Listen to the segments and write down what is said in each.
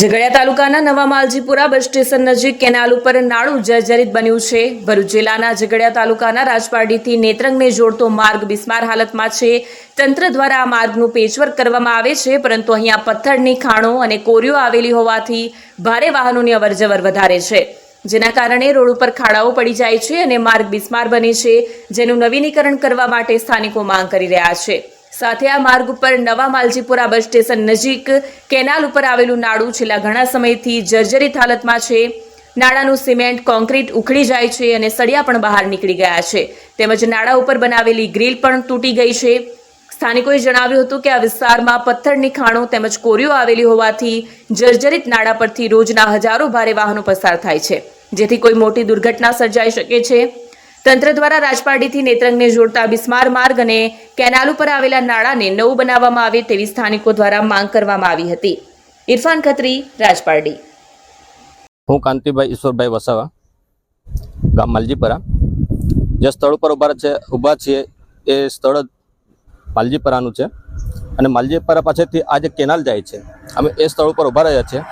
ઝઘડિયા તાલુકાના નવા માલજીપુરા bus station નજીક કેનાલ ઉપર નાળું જર્જરિત બન્યું છે. ભરૂચ જિલ્લાના ઝઘડિયા તાલુકાના રાજપારડીથી નેત્રંગને જોડતો માર્ગ બિસ્માર હાલતમાં છે. તંત્ર દ્વારા આ માર્ગનું પેચવર્ક કરવામાં આવે છે, પરંતુ અહીંયા પથ્થરની ખાણો અને કોરીઓ આવેલી હોવાથી ભારે વાહનોની અવરજવર વધારે છે. જેના કારણે રોડ ઉપર ખાડાઓ પડી જાય છે અને માર્ગ બિસ્માર બને છે, જેનું નવીનીકરણ કરવા માટે સ્થાનિકો માંગ કરી રહ્યા છે. સાથે આ માર્ગ ઉપર નવા માલજીપુરા બસ સ્ટેશન નજીક કેનાલ ઉપર આવેલું નાળું છેલ્લા ઘણા સમયથી જર્જરિત હાલતમાં છે. નાળાનું સિમેન્ટ, કોન્ક્રીટ ઉખડી જાય છે અને સળિયા પણ બહાર નીકળી ગયા છે. તેમજ નાળા ઉપર બનાવેલી ગ્રીલ પણ તૂટી ગઈ છે. સ્થાનિકોએ જણાવ્યું હતું કે આ વિસ્તારમાં પથ્થરની ખાણો તેમજ કોરીઓ આવેલી હોવાથી જર્જરિત નાળા પરથી રોજના હજારો ભારે વાહનો પસાર થાય છે. જેથી કોઈ મોટી દુર્ઘટના સર્જાઈ શકે છે. તંત્ર દ્વારા રાજપારડીથી નેત્રંગને જોડતા બિસ્માર માર્ગ અને કેનાલ ઉપર આવેલા નાળાને નવું બનાવવામાં આવે તેવી સ્થાનિકો દ્વારા માંગ કરવામાં આવી હતી. ઇરફાન ખત્રી, રાજપારડી. હું કાંતિભાઈ ઈશ્વરભાઈ વસાવા, ગામ માલજીપરા. જે સ્થળ ઉપર ઊભા છે ઊભા છીએ એ સ્થળ માલજીપરાનું છે. અને માલજીપરા પાસેથી આ જે કેનાલ જાય છે, અમે એ સ્થળ ઉપર ઊભા રહ્યા છીએ.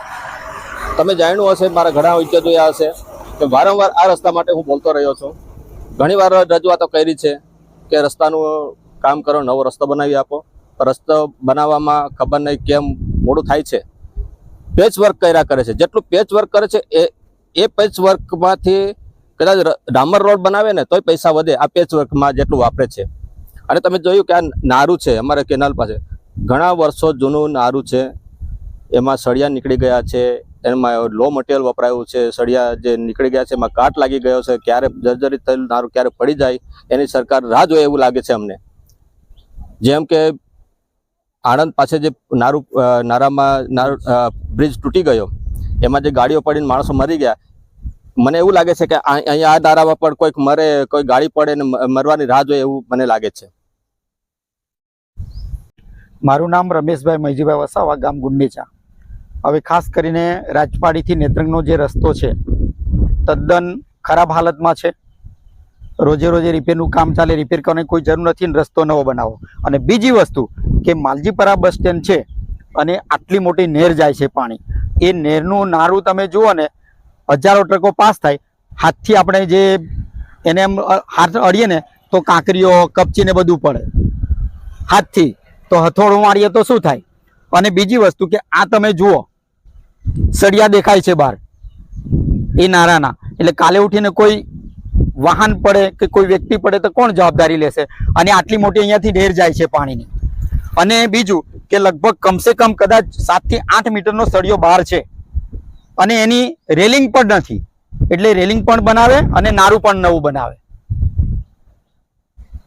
તમે જાણ્યું હશે, મારા ઘણા વિચાર જોયા હશે, કે વારંવાર આ રસ્તા માટે હું બોલતો રહ્યો છું. ઘણી વાર રજૂઆતો કરી છે કે રસ્તાનું કામ કરો, નવો રસ્તો બનાવી આપો. રસ્તો બનાવવામાં ખબર નહીં કેમ મોડું થાય છે. પેચ વર્ક કર્યા કરે છે. જેટલું પેચ વર્ક કરે છે, એ એ પેચ વર્કમાંથી કદાચ ડામર રોડ બનાવે ને તોય પૈસા વધે આ પેચ વર્કમાં જેટલું વાપરે છે. અને તમે જોયું કે આ નારું છે અમારે કેનાલ પાસે. ઘણા વર્ષો જૂનું નારું છે. એમાં સળિયા નીકળી ગયા છે. એમાં લો મટીરિયલ વપરાયું છે, સળિયા જે નીકળી ગયા છે, એમાં કાટ લાગી ગયો છે, ક્યારે જર્જરિત થયેલું નારું ક્યારે પડી જાય, એની સરકાર રાહ જોઈએ એવું લાગે છે અમને. જેમ કે આણંદ પાસે જે નારું નારામાં નારું બ્રિજ તૂટી ગયો, એમાં જે ગાડીઓ પડીને માણસો મરી ગયા, મને એવું લાગે છે કે અહીંયા આ નારામાં પણ કોઈક મરે, કોઈ ગાડી પડે ને મરવાની રાહ જોઈએ એવું મને લાગે છે. મારું નામ રમેશભાઈ મૈજીભાઈ વસાવા, ગામ ગુંડેચા. હવે ખાસ કરીને રાજપાડીથી નેત્રંગનો જે રસ્તો છે, તદ્દન ખરાબ હાલતમાં છે. રોજે રોજે રિપેરનું કામ ચાલે, રિપેર કરવાની કોઈ જરૂર નથી રસ્તો નવો બનાવો. અને બીજી વસ્તુ કે માલજીપરા બસ સ્ટેન્ડ છે અને આટલી મોટી નેર જાય છે પાણી. એ નેરનું નારું તમે જુઓ ને, હજારો ટ્રકો પાસ થાય. હાથથી આપણે જે એને એમ હાથ અડીએ ને, તો કાંકરીઓ કપચીને બધું પડે. હાથથી. તો હથોડું મારીએ તો શું થાય? અને બીજી વસ્તુ કે આ તમે જુઓ સળિયા દેખાય છે બહાર. એ નારાના. એટલે કાલે ઉઠીને કોઈ વાહન પડે કે કોઈ વ્યક્તિ પડે તો કોણ જવાબદારી લેશે? અને આટલી મોટી અહીંયાથી ઢેર જાય છે પાણીની. અને બીજું કે લગભગ કમસે કમ કદાચ સાતથી આઠ મીટરનો સળિયો બહાર છે. અને એની રેલિંગ પણ નથી. એટલે રેલિંગ પણ બનાવે અને નારું પણ નવું બનાવે.